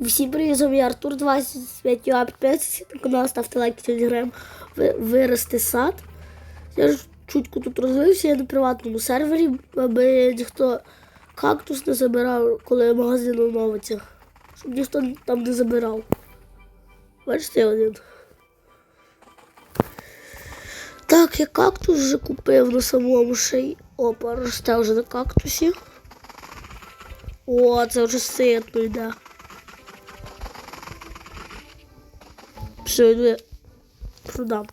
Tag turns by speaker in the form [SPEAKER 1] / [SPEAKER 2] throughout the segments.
[SPEAKER 1] Всім я Артур 25 а підписуйтесь на канал, ставте лайки, телеграм, ви- вирости сад. Я ж чутку тут розвився, я на приватному сервері, аби ніхто кактус не забирав, коли магазин оновиться. Щоб ніхто там не забирав. Бачите один. Так, я кактус вже купив на самому ще й. Опа, росте вже на кактусі. О, це вже ситно йде. Йду продам.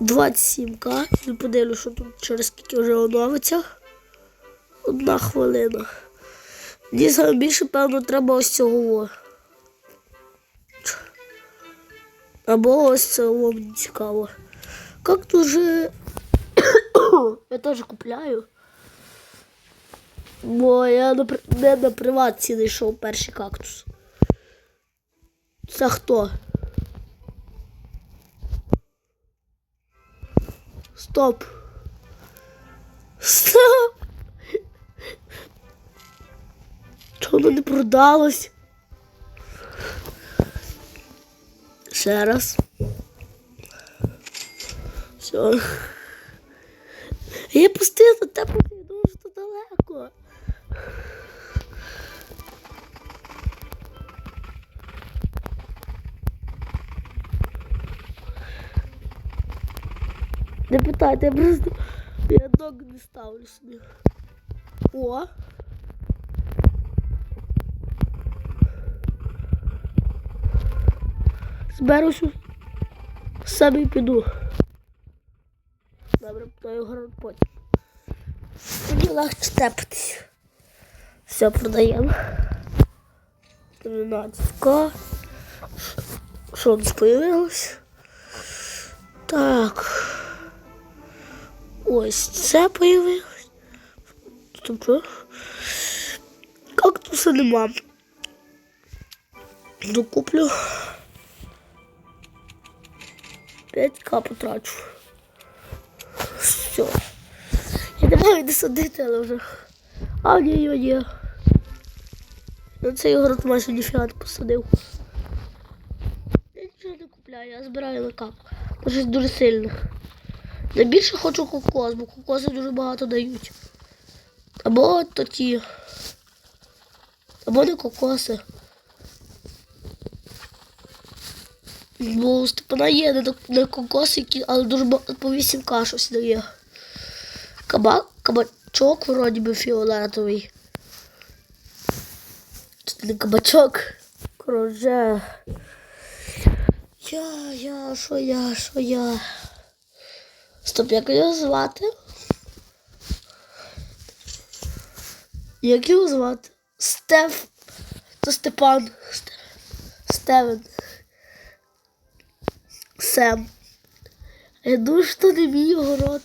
[SPEAKER 1] 27к. Я подивлю, що тут через скільки вже оновиться. Одна хвилина. Мені саме більше, певно, треба ось цього. Або ось цього мені цікаво. Как тут я теж купляю. Бо я на, не на приватці знайшов перший кактус. Це хто? Стоп. Стоп. Чого не продалось? Ще раз. Все. Я постійно тебе думаю, що далеко. Не питайте, я просто я ногу не ставлю собі. О. Зберусь самі піду. Добре, то його потім. Мені легше тепатись. Все продаємо. 13к. Що нас появилось? Ось це появилось. Що? Кактуса нема. Докуплю. 5к потрачу. Все. Я не маю де садити, але вже. А, ні, ні, ні. На цей город майже ніфіга не посадив. Я нічого не купляю, я збираю на кап. Щось дуже сильно. Найбільше хочу кокос, бо кокоси дуже багато дають. Або то ті. Або не кокоси. Бо у Степана є не, кокосики, але дуже багато по 8к щось дає. Каба, кабачок вроді би фіолетовий. Це не кабачок. Коротше. Я, я, що я, що я. Стоп, як його звати? Як його звати? Стеф. То Степан. Стевен. Сем. Я думаю, що не мій город.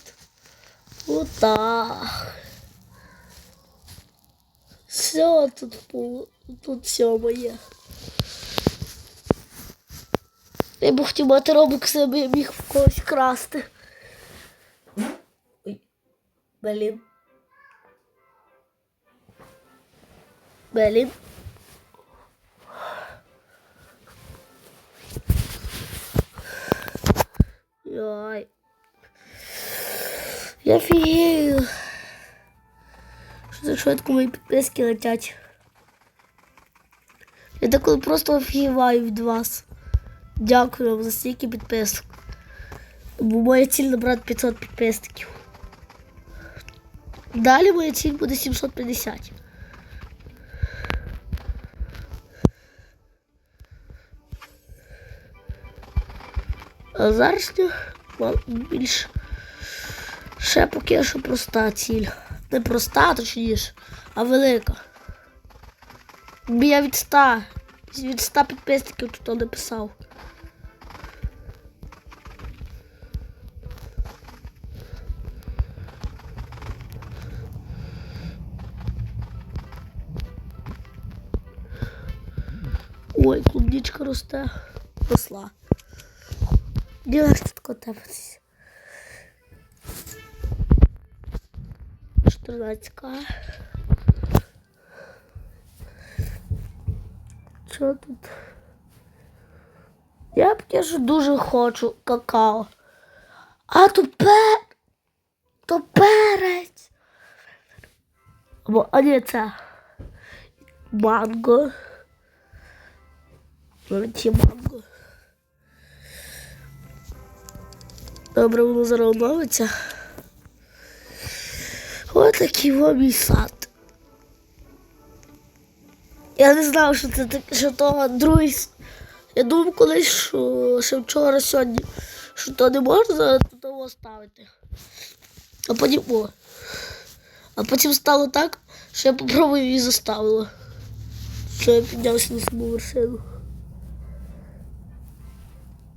[SPEAKER 1] Отак. Все тут тут все моє. Я б хотів мати робок себе, я міг в когось красти. Блін. Блін. Йой. Я фігею. Що за швидко мої підписки летять. Я такою просто офігіваю від вас. Дякую вам за стільки підписок. Бо моя ціль набрати 500 підписників. Далі моя ціль буде 750. А зараз більш ще поки що проста ціль. Не проста, точніше, а велика. Я від 100, від 100 підписників тут написав. просто посла. Дело что катався. 14к. Що тут? Я конечно, дуже хочу какао. А то пер... то перець. Або а ні, це манго. Є манго. Добре, воно зараз. Ось такий во мій сад. Я не знав, що це так, що то другий. Я думав колись, що ще вчора сьогодні, що то не можна того ставити. А потім о. А потім стало так, що я попробую і заставила. Що я піднявся на саму вершину.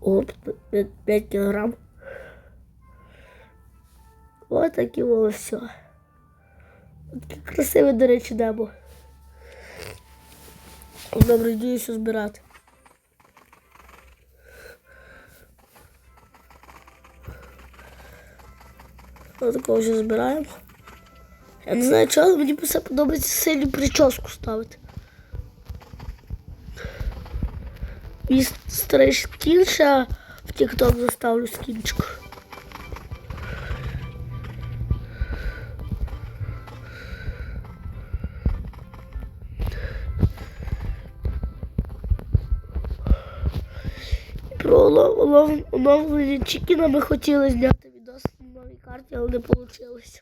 [SPEAKER 1] Оп, 5 кілограм. Ось таке воно все. Таке красиве, до речі, небо. Добре, йду все збирати. Ось такого все збираємо. Я не знаю чого, але мені все подобається сильно прическу ставити. І старий скін ще в TikTok заставлю скінчик. Про оновлення Чікіна ми хотіли зняти відос на новій карті, але не вийшло.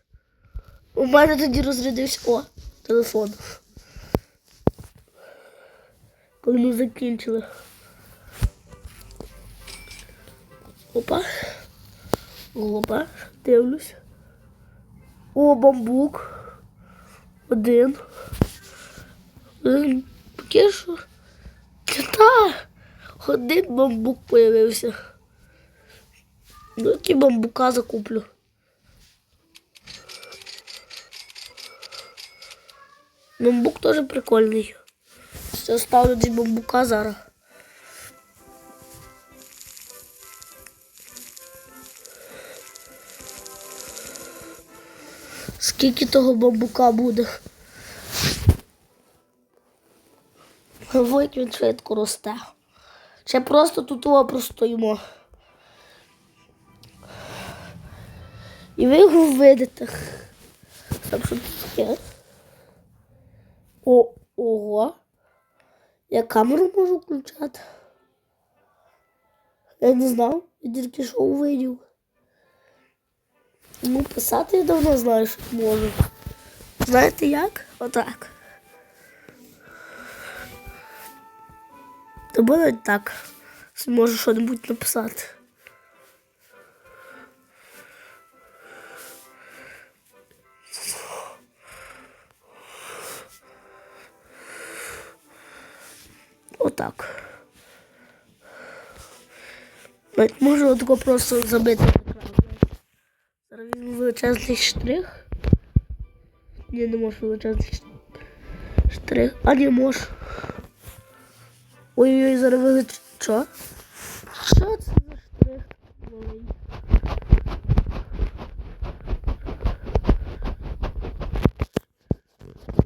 [SPEAKER 1] У мене тоді розрядився о, телефон. Коли ми закінчили. Опа. Опа. Дивлюсь. О, бамбук. Один. Один. Що? Та. Один бамбук появився. Ну, які бамбука закуплю. Бамбук теж прикольний. Все ставлю десь бамбука зараз. Скільки того бамбука буде? Ой, він швидко росте. Ще просто тут його простоїмо. І ви його видите. Там що таке? О, ого. Я камеру можу включати. Я не знав, я тільки що увидів. Ну, писати я давно знаю, що можу. Знаєте як? Отак. Тобі навіть так зможу щось написати. Отак. Можу отако просто забити величезний штрих. Ні, не можу величезний штрих. А не можу. Ой-ой, зараз велич... Що? Що це за штрих? Маленький?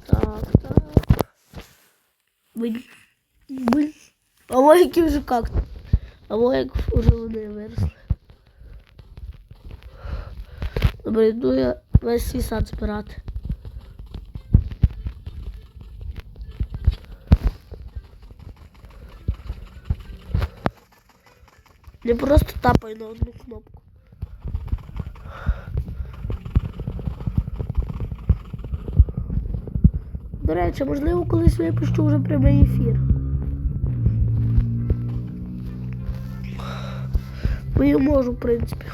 [SPEAKER 1] Так, так. Блін. Блін. А логіки вже як? А логік вже вони виросли. Добре, я весь свій сад збирати. Не просто тапай на одну кнопку. До речі, можливо, колись випущу вже прямий ефір. Бо я можу, в принципі.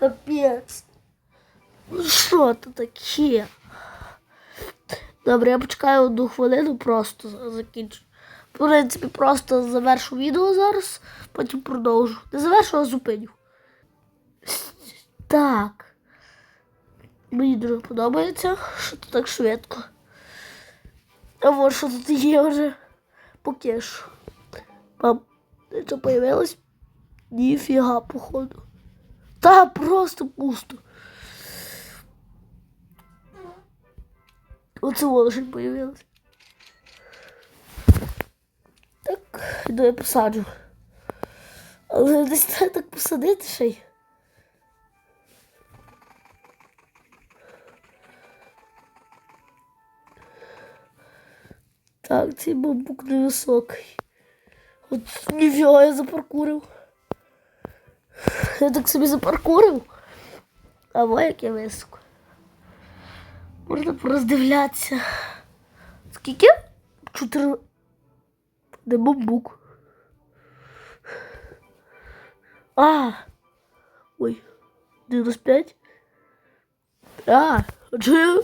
[SPEAKER 1] Капець. Ну що це таке? Добре, я почекаю одну хвилину, просто закінчу. В принципі, просто завершу відео зараз, потім продовжу. Не завершу, а зупиню. Так. Мені дуже подобається, що тут так швидко. А от що тут є вже поки що. Мам, що появилось? Ніфіга, походу. Та просто пусто. Оце лошадь появилась. Так, іду я посаджу. Але десь треба так посадити ще й. Так, цей бамбук невисокий. От ніфіга я запаркурив. Я так собі запаркурив. А во як я високо. Можна пороздивлятися. Скільки? Чотири. Де бамбук? А. Ой. 95. А, а чого?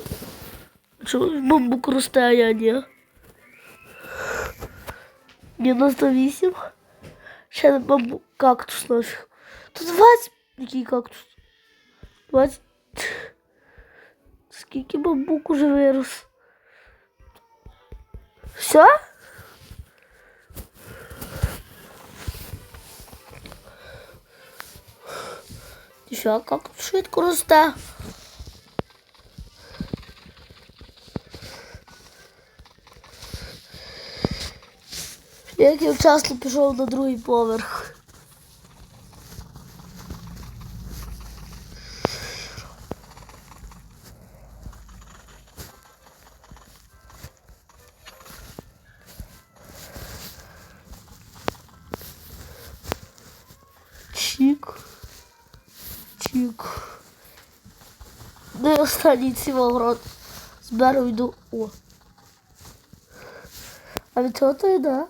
[SPEAKER 1] Чого бамбук росте, а я ні? 98. Ще бамбук. Кактус нафіг. Тут 20. Який кактус? 20. Скільки бамбук уже вирос? Все? І що, як тут швидко росте? Як я вчасно пішов на другий поверх. Останній цівоград? Зберу йду. О. А від чого то йде?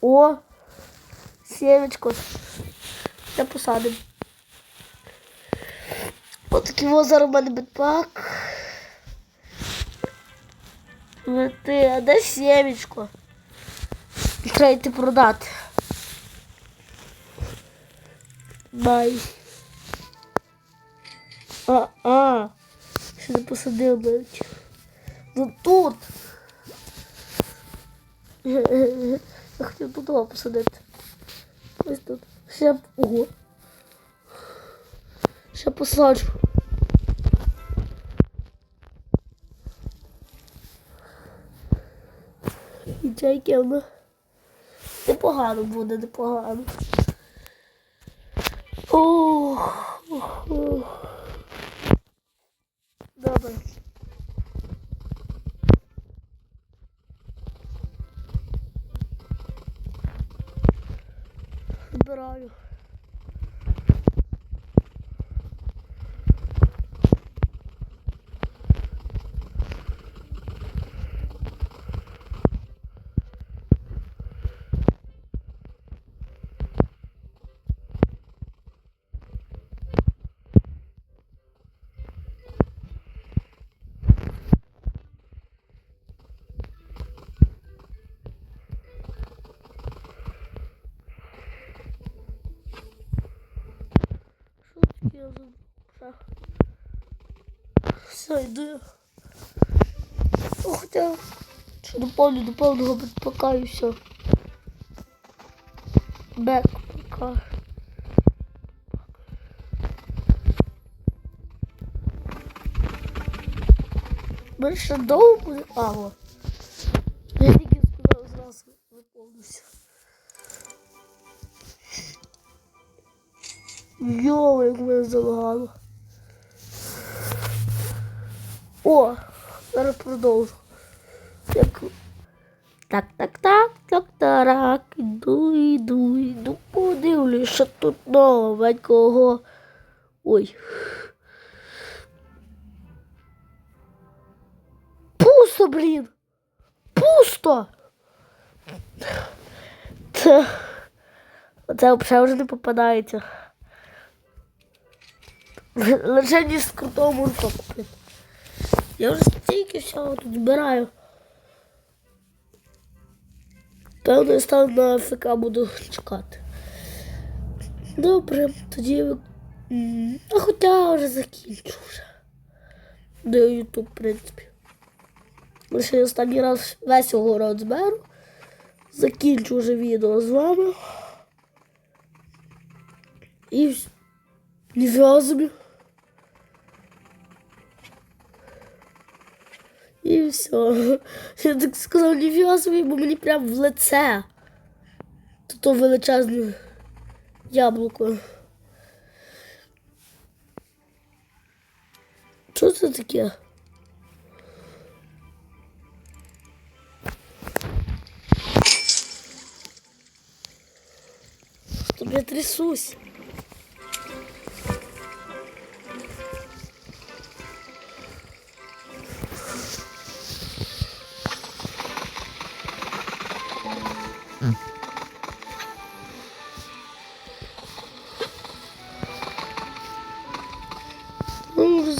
[SPEAKER 1] О! Сімечко. Я посадив. Ось такий ось зараз у мене бетпак. Лети, а де сімечко? Треба йти продати. Бай. А, а. Ще не посадив навіть. Ну тут. Я хотів тут посадити. Ось тут. Ще. Ого. Ще посаджу. І чайки воно. Непогано буде, непогано. Ох, ох. Добре. Збираю. Що таке я забув? Ще. Я. Ну, хоча, що до повні, до повного бекпака і все. Бекпака. Ми ще довго буде. А. Я тільки сказав зразу виповнився. Йо, як мене залагало. О, зараз продовжу. Як... Так, так, так, так, тарак. Іду, іду, іду, подивлюсь, що тут новенького. Ой. Пусто, блін. Пусто. Це, це взагалі вже не попадається. Лише ніж з крутого мурка купити. Я вже стільки всього тут збираю. Певно, я стану на ФК буду чекати. Добре, тоді. А хоча вже закінчу вже. До Ютуб, в принципі. Лише останній раз весь огород зберу. Закінчу вже відео з вами. І ніфіга собі. І все. Я так сказав ніфіга собі, бо мені прям в лице. То величезне яблуко. Що це таке? Тобі трясусь.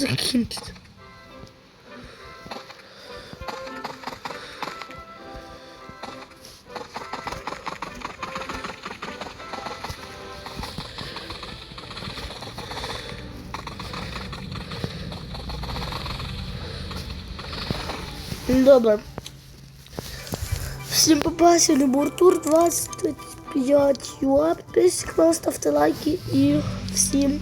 [SPEAKER 1] Ну, може закінчити. Добре. Всім попався на Буртур 25 юа. Підписуйтесь, ставте лайки і всім